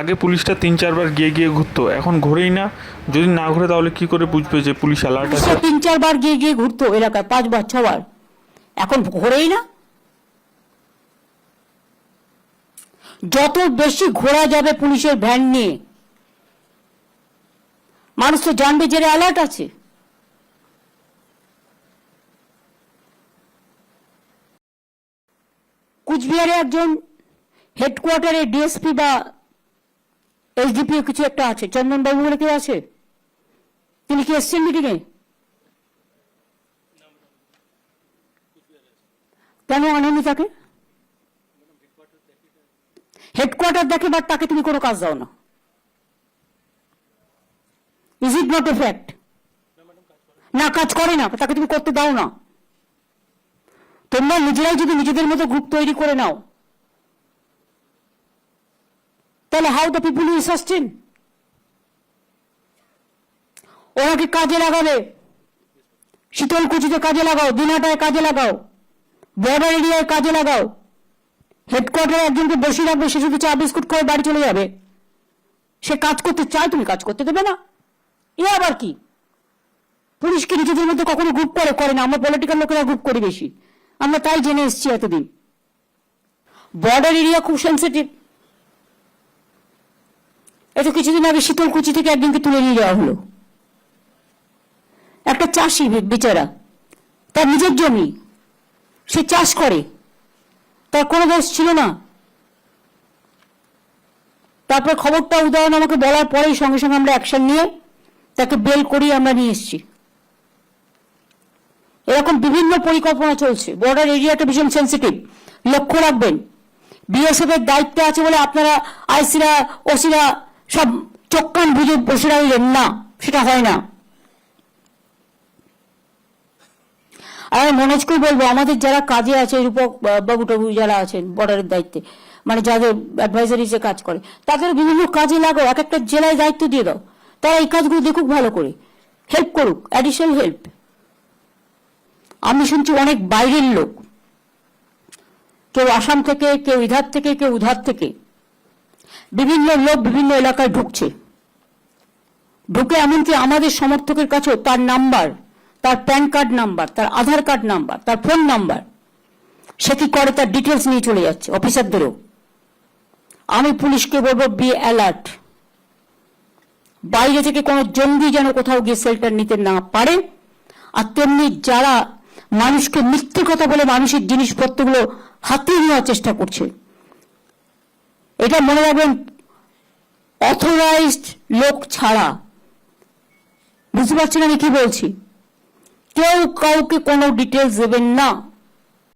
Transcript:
আগে পুলিশটা তিন চারবার গিয়ে গিয়ে ঘুরতো, এখন ঘোরেই না। যদি না ঘুরে তাহলে কি করে বুঝবে যে পুলিশ অ্যালার্ট আছে? তিন চারবার গিয়ে গিয়ে ঘুরতো এলাকায় পাঁচ পাঁচবার, ছবার। এখন ঘোরেই না। যত বেশি ঘোরা যাবে পুলিশের ভ্যান নিয়ে, মানুষ তো জানবে যে অ্যালার্ট আছে। কুচবিহারে একজন হেডকোয়ার্টারে ডিএসপি বা এসডিপি কিছু একটা আছে চন্দনবাবু বলে কেউ আছে? তিনি কি এসছেন মিটিংয়ে কেন আনেনি তাকে? হেডকোয়ার্টার দেখে বাট তাকে তুমি কোনো কাজ দাও না is it not a fact না, কাজ করে না, তাকে তুমি করতে দাও না তোমরা নিজেরাই যদি নিজেদের মতো গ্রুপ তৈরি করে নাও তাহলে how the people will sustain ওনাকে কাজে লাগাবে? শীতলকুচিতে কাজে লাগাও দিনাটায় কাজে লাগাও বর্ডার এরিয়ায় কাজে লাগাও। হেডকোয়ার্টারে একজনকে বসে রাখবে, সে শুধু চা, বিস্কুট করে বাড়ি চলে যাবে। সে কাজ করতে চায়, তুমি কাজ করতে দেবে না। এ আবার কি? পুলিশকে নিজেদের মধ্যে কখনো গ্রুপ করে করে না। আমরা পলিটিক্যাল লোকেরা গ্রুপ করি বেশি। আমরা তাই জেনে এসেছি এতদিন। বর্ডার এরিয়া খুব সেন্সিটিভ এই তো কিছুদিন আগে শীতলকুচি থেকে একজনকে তুলে নিয়ে যাওয়া হলো। একটা চাষি বেচারা, তার নিজের জমি, সে চাষ করে, তার কোনো দোষ ছিল না। তারপর খবরটা উদাহরণ আমাকে বলার পরেই সঙ্গে সঙ্গে আমরা অ্যাকশন নিয়ে তাকে বেল করিয়ে আমরা নিয়ে এসেছি। এরকম বিভিন্ন পরিকল্পনা চলছে। বর্ডার এরিয়াটা ভীষণ সেন্সিটিভ লক্ষ্য রাখবেন। বিএসএফ এর দায়িত্বে আছে বলে আপনারা আইসিরা ওসিরা সব চোখ কান বুঝে বসে রাখলেন না, সেটা হয় না। আমি মনোজকেই বলব, আমাদের যারা কাজে আছে, রূপক বাবু টাবু যারা আছেন, বর্ডারের দায়িত্বে মানে যাদের অ্যাডভাইজারিজে কাজ করে, তাদের বিভিন্ন কাজে লাগাও এক একটা জেলায় দায়িত্ব দিয়ে দাও। তারা এই কাজগুলো দেখুক ভালো করে। হেল্প করুক অ্যাডিশনাল হেল্প আমি শুনছি অনেক বাইরের লোক। কেউ আসাম থেকে, কেউ ইধার থেকে, কেউ উধার থেকে। বিভিন্ন লোক বিভিন্ন এলাকায় ঢুকছে। ঢুকে এমনকি আমাদের সমর্থকের কাছেও তার নাম্বার, তার প্যান কার্ড নাম্বার, তার আধার কার্ড নাম্বার, তার ফোন নাম্বার, সে কি করে তার ডিটেলস নিয়ে চলে যাচ্ছে অফিসারদেরও। আমি পুলিশকে বলব বি অ্যালার্ট বাইরে থেকে কোনো জঙ্গি যেন কোথাও গিয়ে শেল্টার নিতে না পারে। আর তেমনি যারা মানুষকে মিথ্যে কথা বলে মানুষের জিনিসপত্রগুলো হাতিয়ে নেওয়ার চেষ্টা করছে এটা মনে রাখবেন অথরাইজড লোক ছাড়া। বুঝতে পারছেন আমি কি বলছি? কেউ কাউকে কোনো ডিটেলস দেবেন না।